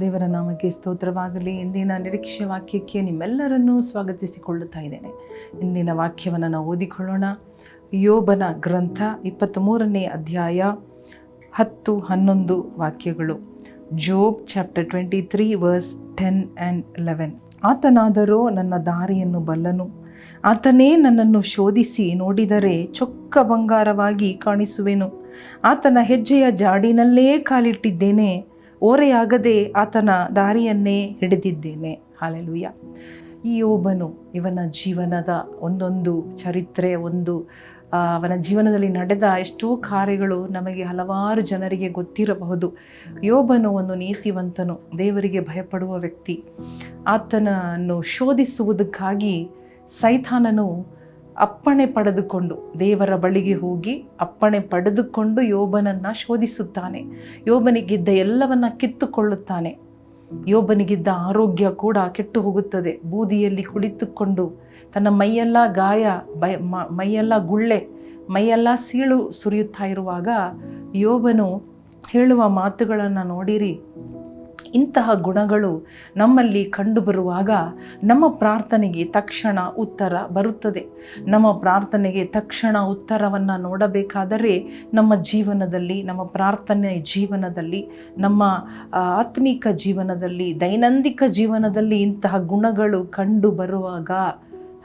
ದೇವರ ನಾಮಕ್ಕೆ ಸ್ತೋತ್ರವಾಗಲಿ. ಇಂದಿನ ನಿರೀಕ್ಷೆ ವಾಕ್ಯಕ್ಕೆ ನಿಮ್ಮೆಲ್ಲರನ್ನೂ ಸ್ವಾಗತಿಸಿಕೊಳ್ಳುತ್ತಾ ಇದ್ದೇನೆ. ಇಂದಿನ ವಾಕ್ಯವನ್ನು ನಾವು ಓದಿಕೊಳ್ಳೋಣ. ಯೋಬನ ಗ್ರಂಥ ಇಪ್ಪತ್ತ್ಮೂರನೇ ಅಧ್ಯಾಯ ಹತ್ತು ಹನ್ನೊಂದು ವಾಕ್ಯಗಳು. Job chapter twenty three verse ten and eleven. ಆತನಾದರೋ ನನ್ನ ದಾರಿಯನ್ನು ಬಲ್ಲನು. ಆತನೇ ನನ್ನನ್ನು ಶೋಧಿಸಿ ನೋಡಿದರೆ ಚೊಕ್ಕ ಬಂಗಾರವಾಗಿ ಕಾಣಿಸುವೆನು. ಆತನ ಹೆಜ್ಜೆಯ ಜಾಡಿನಲ್ಲೇ ಕಾಲಿಟ್ಟಿದ್ದೇನೆ. ಓರೆಯಾಗದೆ ಆತನ ದಾರಿಯನ್ನೇ ಹಿಡಿದಿದ್ದೇನೆ. ಹಾಲೆಲುಯ್ಯ ಈ ಯೋಬನು ಇವನ ಜೀವನದ ಒಂದೊಂದು ಚರಿತ್ರೆ, ಒಂದು ಅವನ ಜೀವನದಲ್ಲಿ ನಡೆದ ಎಷ್ಟೋ ಕಾರ್ಯಗಳು ನಮಗೆ ಹಲವಾರು ಜನರಿಗೆ ಗೊತ್ತಿರಬಹುದು. ಯೋಬನು ಒಂದು ನೀತಿವಂತನು, ದೇವರಿಗೆ ಭಯಪಡುವ ವ್ಯಕ್ತಿ. ಆತನನ್ನು ಶೋಧಿಸುವುದಕ್ಕಾಗಿ ಸೈತಾನನು ಅಪ್ಪಣೆ ಪಡೆದುಕೊಂಡು ದೇವರ ಬಳಿಗೆ ಹೋಗಿ ಅಪ್ಪಣೆ ಪಡೆದುಕೊಂಡು ಯೋಬನನ್ನು ಶೋಧಿಸುತ್ತಾನೆ. ಯೋಬನಿಗಿದ್ದ ಎಲ್ಲವನ್ನ ಕಿತ್ತುಕೊಳ್ಳುತ್ತಾನೆ. ಯೋಬನಿಗಿದ್ದ ಆರೋಗ್ಯ ಕೂಡ ಕೆಟ್ಟು ಹೋಗುತ್ತದೆ ಬೂದಿಯಲ್ಲಿ ಕುಳಿತುಕೊಂಡು ತನ್ನ ಮೈಯೆಲ್ಲ ಗಾಯ, ಬಯ ಮೈಯೆಲ್ಲ ಗುಳ್ಳೆ, ಮೈಯೆಲ್ಲ ಸೀಳು ಸುರಿಯುತ್ತಾ ಇರುವಾಗ ಯೋಬನು ಹೇಳುವ ಮಾತುಗಳನ್ನು ನೋಡಿರಿ. ಇಂತಹ ಗುಣಗಳು ನಮ್ಮಲ್ಲಿ ಕಂಡುಬರುವಾಗ ನಮ್ಮ ಪ್ರಾರ್ಥನೆಗೆ ತಕ್ಷಣ ಉತ್ತರ ಬರುತ್ತದೆ. ನಮ್ಮ ಪ್ರಾರ್ಥನೆಗೆ ತಕ್ಷಣ ಉತ್ತರವನ್ನು ನೋಡಬೇಕಾದರೆ ನಮ್ಮ ಜೀವನದಲ್ಲಿ, ನಮ್ಮ ಪ್ರಾರ್ಥನೆ ಜೀವನದಲ್ಲಿ, ನಮ್ಮ ಆತ್ಮಿಕ ಜೀವನದಲ್ಲಿ, ದೈನಂದಿಕ ಜೀವನದಲ್ಲಿ ಇಂತಹ ಗುಣಗಳು ಕಂಡು ಬರುವಾಗ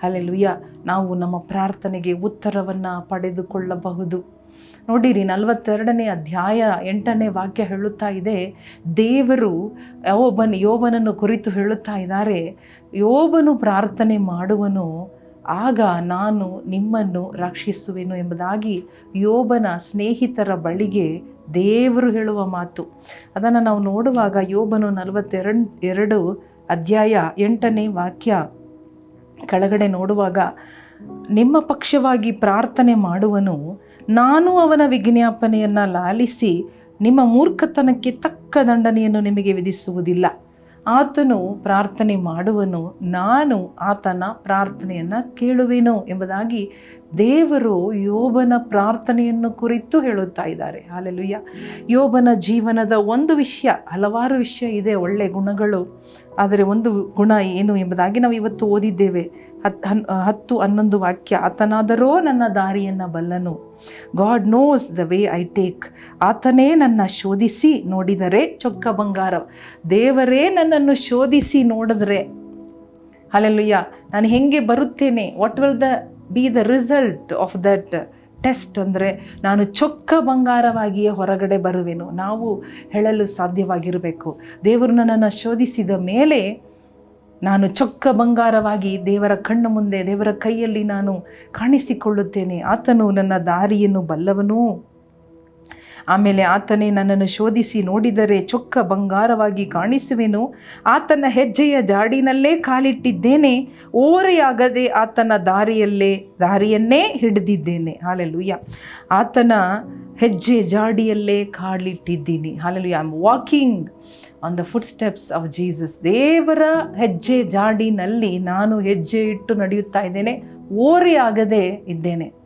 ಅಲ್ಲೆಲುಯ್ಯ ನಾವು ನಮ್ಮ ಪ್ರಾರ್ಥನೆಗೆ ಉತ್ತರವನ್ನು ಪಡೆದುಕೊಳ್ಳಬಹುದು. ನೋಡಿರಿ ನಲವತ್ತೆರಡನೇ ಅಧ್ಯಾಯ ಎಂಟನೇ ವಾಕ್ಯ ಹೇಳುತ್ತಾ ಇದೆ, ದೇವರು ಯೋಬನ್ ಯೋಬನನ್ನು ಕುರಿತು ಹೇಳುತ್ತಾ ಇದ್ದಾರೆ, ಯೋಬನು ಪ್ರಾರ್ಥನೆ ಮಾಡುವನು, ಆಗ ನಾನು ನಿಮ್ಮನ್ನು ರಕ್ಷಿಸುವೆನು ಎಂಬುದಾಗಿ ಯೋಬನ ಸ್ನೇಹಿತರ ಬಳಿಗೆ ದೇವರು ಹೇಳುವ ಮಾತು. ಅದನ್ನು ನಾವು ನೋಡುವಾಗ ಯೋಬನು ನಲವತ್ತೆರಡು, ಎರಡು ಅಧ್ಯಾಯ ಎಂಟನೇ ವಾಕ್ಯ ಕೆಳಗಡೆ ನೋಡುವಾಗ, ನಿಮ್ಮ ಪಕ್ಷವಾಗಿ ಪ್ರಾರ್ಥನೆ ಮಾಡುವನು ನಾನು ಅವನ ವಿಜ್ಞಾಪನೆಯನ್ನು ಲಾಲಿಸಿ ನಿಮ್ಮ ಮೂರ್ಖತನಕ್ಕೆ ತಕ್ಕ ದಂಡನೆಯನ್ನು ನಿಮಗೆ ವಿಧಿಸುವುದಿಲ್ಲ. ಆತನು ಪ್ರಾರ್ಥನೆ ಮಾಡುವನು, ನಾನು ಆತನ ಪ್ರಾರ್ಥನೆಯನ್ನು ಕೇಳುವೆನು ಎಂಬುದಾಗಿ ದೇವರು ಯೋಬನ ಪ್ರಾರ್ಥನೆಯನ್ನು ಕುರಿತು ಹೇಳುತ್ತಾ ಇದ್ದಾರೆ. ಅಲ್ಲೆಲುಯ್ಯ ಯೋಬನ ಜೀವನದ ಒಂದು ವಿಷಯ, ಹಲವಾರು ವಿಷಯ ಇದೆ, ಒಳ್ಳೆ ಗುಣಗಳು. ಆದರೆ ಒಂದು ಗುಣ ಏನು ಎಂಬುದಾಗಿ ನಾವು ಇವತ್ತು ಓದಿದ್ದೇವೆ. ಹತ್ತು ಹನ್, ಹತ್ತು ಹನ್ನೊಂದು ವಾಕ್ಯ, ಆತನಾದರೋ ನನ್ನ ದಾರಿಯನ್ನು ಬಲ್ಲನು. God knows the way I take. ಆತನೇ ನನ್ನ ಶೋಧಿಸಿ ನೋಡಿದರೆ ಚೊಕ್ಕ ಬಂಗಾರ. ದೇವರೇ ನನ್ನನ್ನು ಶೋಧಿಸಿ ನೋಡಿದ್ರೆ. ಅಲ್ಲೆಲುಯ್ಯ ನಾನು ಹೇಗೆ ಬರುತ್ತೇನೆ? What will the be the result of that test ಅಂದರೆ ನಾನು ಚೊಕ್ಕ ಬಂಗಾರವಾಗಿಯೇ ಹೊರಗಡೆ ಬರುವೆನು. ನಾವು ಹೇಳಲು ಸಾಧ್ಯವಾಗಿರಬೇಕು. ದೇವರು ನನ್ನನ್ನು ಶೋಧಿಸಿದ ಮೇಲೆ ನಾನು ಚೊಕ್ಕ ಬಂಗಾರವಾಗಿ ದೇವರ ಕಣ್ಣು ಮುಂದೆ ದೇವರ ಕೈಯಲ್ಲಿ ನಾನು ಕಾಣಿಸಿಕೊಳ್ಳುತ್ತೇನೆ. ಆತನು ನನ್ನ ದಾರಿಯನ್ನು ಬಲ್ಲವನು. ಆಮೇಲೆ ಆತನೇ ನನ್ನನ್ನು ಶೋಧಿಸಿ ನೋಡಿದರೆ ಚೊಕ್ಕ ಬಂಗಾರವಾಗಿ ಕಾಣಿಸುವೆನು. ಆತನ ಹೆಜ್ಜೆಯ ಜಾಡಿನಲ್ಲೇ ಕಾಲಿಟ್ಟಿದ್ದೇನೆ. ಓರೆಯಾಗದೆ ಆತನ ದಾರಿಯಲ್ಲೇ, ದಾರಿಯನ್ನೇ ಹಿಡಿದಿದ್ದೇನೆ. ಹಾಲೆಲುಯ್ಯ. ಆತನ ಹೆಜ್ಜೆ ಜಾಡಿಯಲ್ಲೇ ಕಾಲಿಟ್ಟಿದ್ದೀನಿ. Hallelujah. I am walking on the footsteps of Jesus ದೇವರ ಹೆಜ್ಜೆ ಜಾಡಿನಲ್ಲಿ ನಾನು ಹೆಜ್ಜೆ ಇಟ್ಟು ನಡೆಯುತ್ತಾ ಇದ್ದೇನೆ. ಓರೆಯಾಗದೆ ಇದ್ದೇನೆ.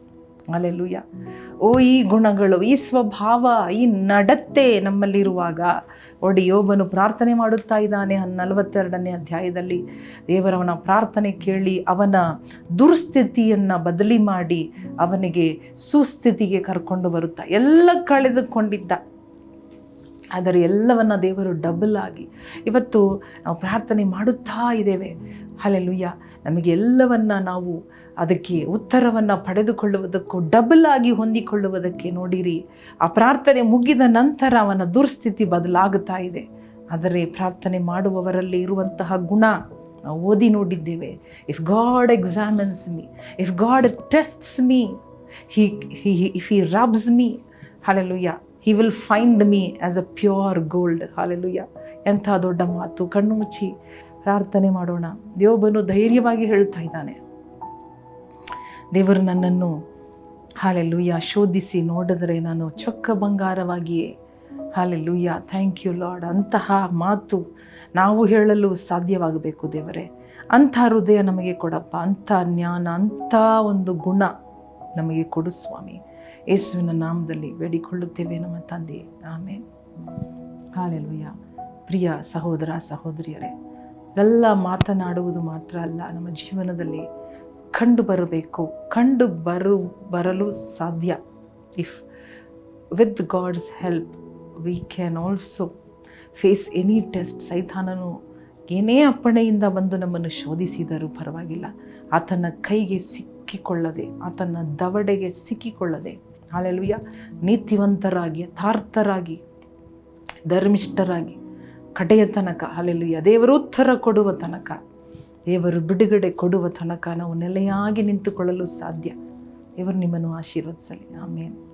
ಅಲ್ಲೆಲ್ಲೂಯ್ಯ ಓ, ಈ ಗುಣಗಳು, ಈ ಸ್ವಭಾವ, ಈ ನಡತೆ ನಮ್ಮಲ್ಲಿರುವಾಗ ಒಡಿ ಯೋಬನು ಪ್ರಾರ್ಥನೆ ಮಾಡುತ್ತಾ ಇದ್ದಾನೆ ನಲವತ್ತೆರಡನೇ ಅಧ್ಯಾಯದಲ್ಲಿ. ದೇವರವನ ಪ್ರಾರ್ಥನೆ ಕೇಳಿ, ಅವನ ದುರ್ಸ್ಥಿತಿಯನ್ನು ಬದಲಿ ಮಾಡಿ, ಅವನಿಗೆ ಸುಸ್ಥಿತಿಗೆ ಕರ್ಕೊಂಡು ಬರುತ್ತಾ, ಎಲ್ಲ ಕಳೆದುಕೊಂಡಿದ್ದ. ಆದರೆ ಎಲ್ಲವನ್ನು ದೇವರು ಡಬಲ್ ಆಗಿ ಇವತ್ತು ನಾವು ಪ್ರಾರ್ಥನೆ ಮಾಡುತ್ತಾ ಇದ್ದೇವೆ. ಅಲ್ಲೆಲ್ಲುಯ್ಯ ನಮಗೆ ಎಲ್ಲವನ್ನ ನಾವು ಅದಕ್ಕೆ ಉತ್ತರವನ್ನು ಪಡೆದುಕೊಳ್ಳುವುದಕ್ಕೂ ಡಬಲ್ ಆಗಿ ಹೊಂದಿಕೊಳ್ಳುವುದಕ್ಕೆ ನೋಡಿರಿ. ಆ ಪ್ರಾರ್ಥನೆ ಮುಗಿದ ನಂತರ ಅವನ ದುರ್ಸ್ಥಿತಿ ಬದಲಾಗುತ್ತಾ ಇದೆ. ಆದರೆ ಪ್ರಾರ್ಥನೆ ಮಾಡುವವರಲ್ಲಿ ಇರುವಂತಹ ಗುಣ ನಾವು ಓದಿ ನೋಡಿದ್ದೇವೆ. If God examines me if God tests me he he if he rubs me hallelujah he will find me as a pure gold hallelujah ಎಂಥ ದೊಡ್ಡ ಮಾತು. ಕಣ್ಣು ಮುಚ್ಚಿ ಪ್ರಾರ್ಥನೆ ಮಾಡೋಣ. ದೇವಬನು ಧೈರ್ಯವಾಗಿ ಹೇಳ್ತಾ ಇದ್ದಾನೆ. ದೇವರು ನನ್ನನ್ನು ಹಾಲೆಲುಯ್ಯ ಶೋಧಿಸಿ ನೋಡಿದರೆ ನಾನು ಚೊಕ್ಕ ಬಂಗಾರವಾಗಿಯೇ. ಹಾಲೆಲುಯ್ಯ ಥ್ಯಾಂಕ್ ಯು ಲಾರ್ಡ್ ಅಂತಹ ಮಾತು ನಾವು ಹೇಳಲು ಸಾಧ್ಯವಾಗಬೇಕು ದೇವರೇ. ಅಂಥ ಹೃದಯ ನಮಗೆ ಕೊಡಪ್ಪ. ಅಂಥ ಜ್ಞಾನ, ಅಂಥ ಒಂದು ಗುಣ ನಮಗೆ ಕೊಡು ಸ್ವಾಮಿ. ಯೇಸುವಿನ ನಾಮದಲ್ಲಿ ಬೇಡಿಕೊಳ್ಳುತ್ತೇವೆ ನಮ್ಮ ತಂದೆ. ಆಮೇಲೆ ಹಾಲೆಲುಯ್ಯ ಪ್ರಿಯ ಸಹೋದರ, ಸಹೋದರಿಯರೇ, ಎಲ್ಲ ಮಾತನಾಡುವುದು ಮಾತ್ರ ಅಲ್ಲ, ನಮ್ಮ ಜೀವನದಲ್ಲಿ ಕಂಡು ಬರಬೇಕು, ಕಂಡು ಬರು, ಬರಲು ಸಾಧ್ಯ. If with God's help we can also face any test ಸೈತಾನನು ಏನೇ ಅಪ್ಪಣೆಯಿಂದ ಬಂದು ನಮ್ಮನ್ನು ಶೋಧಿಸಿದರೂ ಪರವಾಗಿಲ್ಲ. ಆತನ ಕೈಗೆ ಸಿಕ್ಕಿಕೊಳ್ಳದೆ, ಆತನ ದವಡೆಗೆ ಸಿಕ್ಕಿಕೊಳ್ಳದೆ ಹಾಲೆಲುಯ್ಯ. ನೀತಿವಂತರಾಗಿ, ಯಥಾರ್ಥರಾಗಿ, ಧರ್ಮಿಷ್ಠರಾಗಿ, ಕಡೆಯ ತನಕ, ಹಾಲೆಲುಯ್ಯ. ದೇವರು ಉತ್ತರ ಕೊಡುವ ತನಕ, ದೇವರು ಬಿಡುಗಡೆ ಕೊಡುವ ತನಕ ನಾವು ನೆಲೆಯಾಗಿ ನಿಂತುಕೊಳ್ಳಲು ಸಾಧ್ಯ. ದೇವರು ನಿಮ್ಮನ್ನು ಆಶೀರ್ವದಿಸಲಿ. ಆಮೇಲೆ